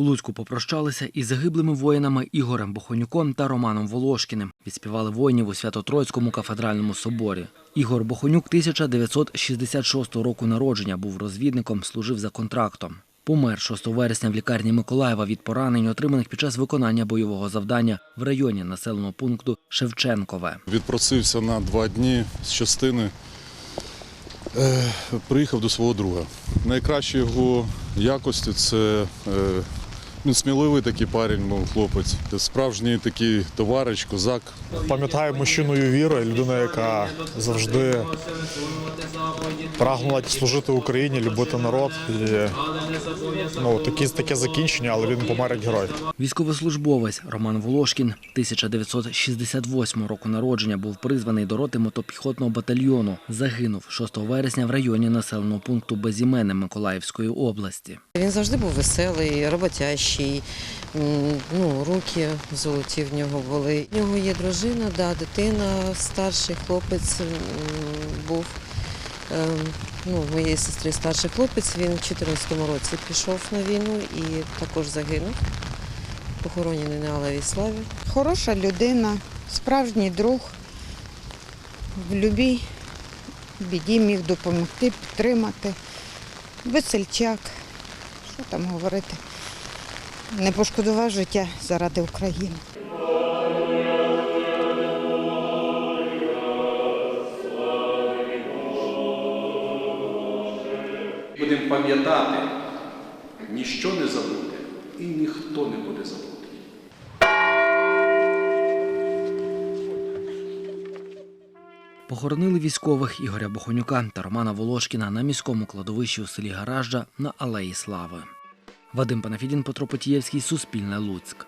У Луцьку попрощалися із загиблими воїнами Ігорем Бохонюком та Романом Волошкіним. Відспівали воїнів у Свято-Троїцькому кафедральному соборі. Ігор Бохонюк 1966 року народження був розвідником, служив за контрактом. Помер 6 вересня в лікарні Миколаєва від поранень, отриманих під час виконання бойового завдання в районі населеного пункту Шевченкове. Відпросився на два дні з частини. Е, приїхав до свого друга. Найкращі його якості це він сміливий такий парень, був хлопець, справжній такий товариш, козак. Пам'ятаю мужчиною віри, людина, яка завжди прагнула служити Україні, любити народ. І ну, такі, таке закінчення, але він помер як герой. Військовослужбовець Роман Волошкін 1968 року народження був призваний до роти мотопіхотного батальйону. Загинув 6 вересня в районі населеного пункту Безімене Миколаївської області. Він завжди був веселий, роботящий, м, ну, руки золоті в нього були. У нього є дружина, да, дитина, старший хлопець був. Ем, Ну, моєї сестри старший хлопець, він в 2014 році пішов на війну і також загинув. Похоронений на Алевій Славі. Хороша людина, справжній друг. В любій біді міг допомогти, підтримати. Весельчак. Що там говорити? Не пошкодував життя заради України. Будемо пам'ятати, ніщо не забуде і ніхто не буде забути. Похоронили військових Ігоря Бохонюка та Романа Волошкіна на міському кладовищі у селі Гаражджа на Алеї Слави. Вадим Панафідін, Петро Потієвський, Суспільне Луцьк.